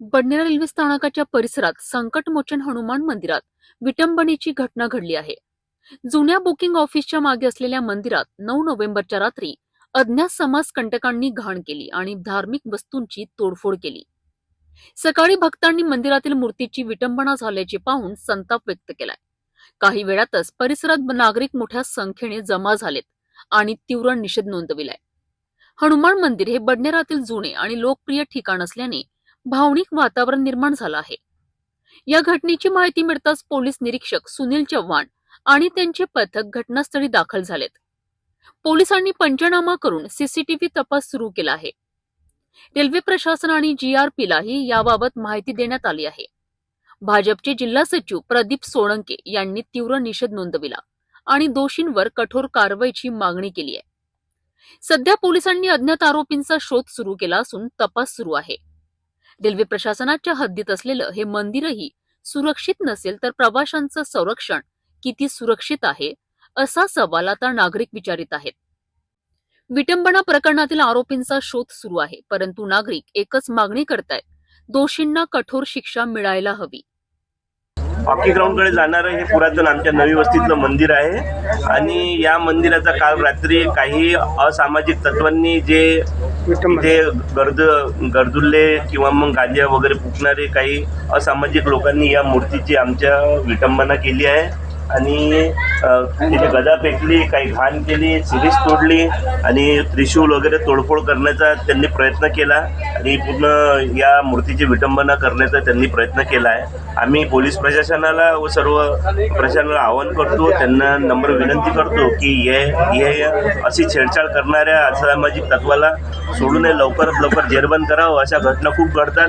Badnera railway स्थानकाच्या परिसरात संकटमोचन हनुमान मंदिरात विटंबनेची घटना घडली आहे. जुन्या बुकिंग ऑफिसच्या मागे असलेल्या मंदिरात नऊ नोव्हेंबरच्या रात्री अज्ञात समाज कंटकांनी घाण केली आणि धार्मिक वस्तूंची तोडफोड केली. सकाळी भक्तांनी मंदिरातील मूर्तीची विटंबना झाल्याचे पाहून संताप व्यक्त केलाय. काही वेळातच परिसरात नागरिक मोठ्या संख्येने जमा झालेत आणि तीव्र निषेध नोंदविलाय. हनुमान मंदिर हे बडनेरातील जुने आणि लोकप्रिय ठिकाण असल्याने भावनिक वातावरण निर्माण झालं आहे. या घटनेची माहिती मिळताच पोलीस निरीक्षक सुनील चव्हाण आणि त्यांचे पथक घटनास्थळी दाखल झालेत. पोलिसांनी पंचनामा करून सीसीटीव्ही तपास सुरू केला आहे. रेल्वे प्रशासन आणि जीआरपीलाही याबाबत माहिती देण्यात आली आहे. भाजपचे जिल्हा सचिव प्रदीप सोळंके यांनी तीव्र निषेध नोंदविला आणि दोषींवर कठोर कारवाईची मागणी केली आहे. सध्या पोलिसांनी अज्ञात आरोपींचा शोध सुरू केला असून तपास सुरू आहे. रेल्वे प्रशासनाच्या हद्दीत असलेलं हे मंदिरही सुरक्षित नसेल तर प्रवाशांचं संरक्षण किती सुरक्षित आहे असा सवाल आता नागरिक विचारित आहेत. विटंबना प्रकरणातील आरोपींचा शोध सुरू आहे परंतु नागरिक एकच मागणी करतायत दोषींना कठोर शिक्षा मिळायला हवी. हॉकी ग्राउंडकडे जाणारं हे पुरातन आमच्या नवी वस्तीतलं मंदिर आहे आणि या मंदिराचा काल रात्री काही असामाजिक तत्वांनी जे इथे गर्द गरजुल्ले किंवा मग गांजा वगैरे फुकणारे काही असामाजिक लोकांनी या मूर्तीची आमच्या विटंबना केली आहे. आणि तिने गदा फेकली काही घाण केली सिरीज तोडली आणि त्रिशूल वगैरे तोडफोड करण्याचा त्यांनी प्रयत्न केला आणि पूर्ण या मूर्तीची विटंबना करण्याचा त्यांनी प्रयत्न केला आहे. आम्ही पोलीस प्रशासनाला व सर्व प्रशासनाला आवाहन करतो त्यांना नम्र विनंती करतो की हे हे अशी छेडछाड करणाऱ्या असामाजिक तत्वाला सोडू नये लवकरात लवकर जेरबंद करावं अशा घटना खूप घडतात.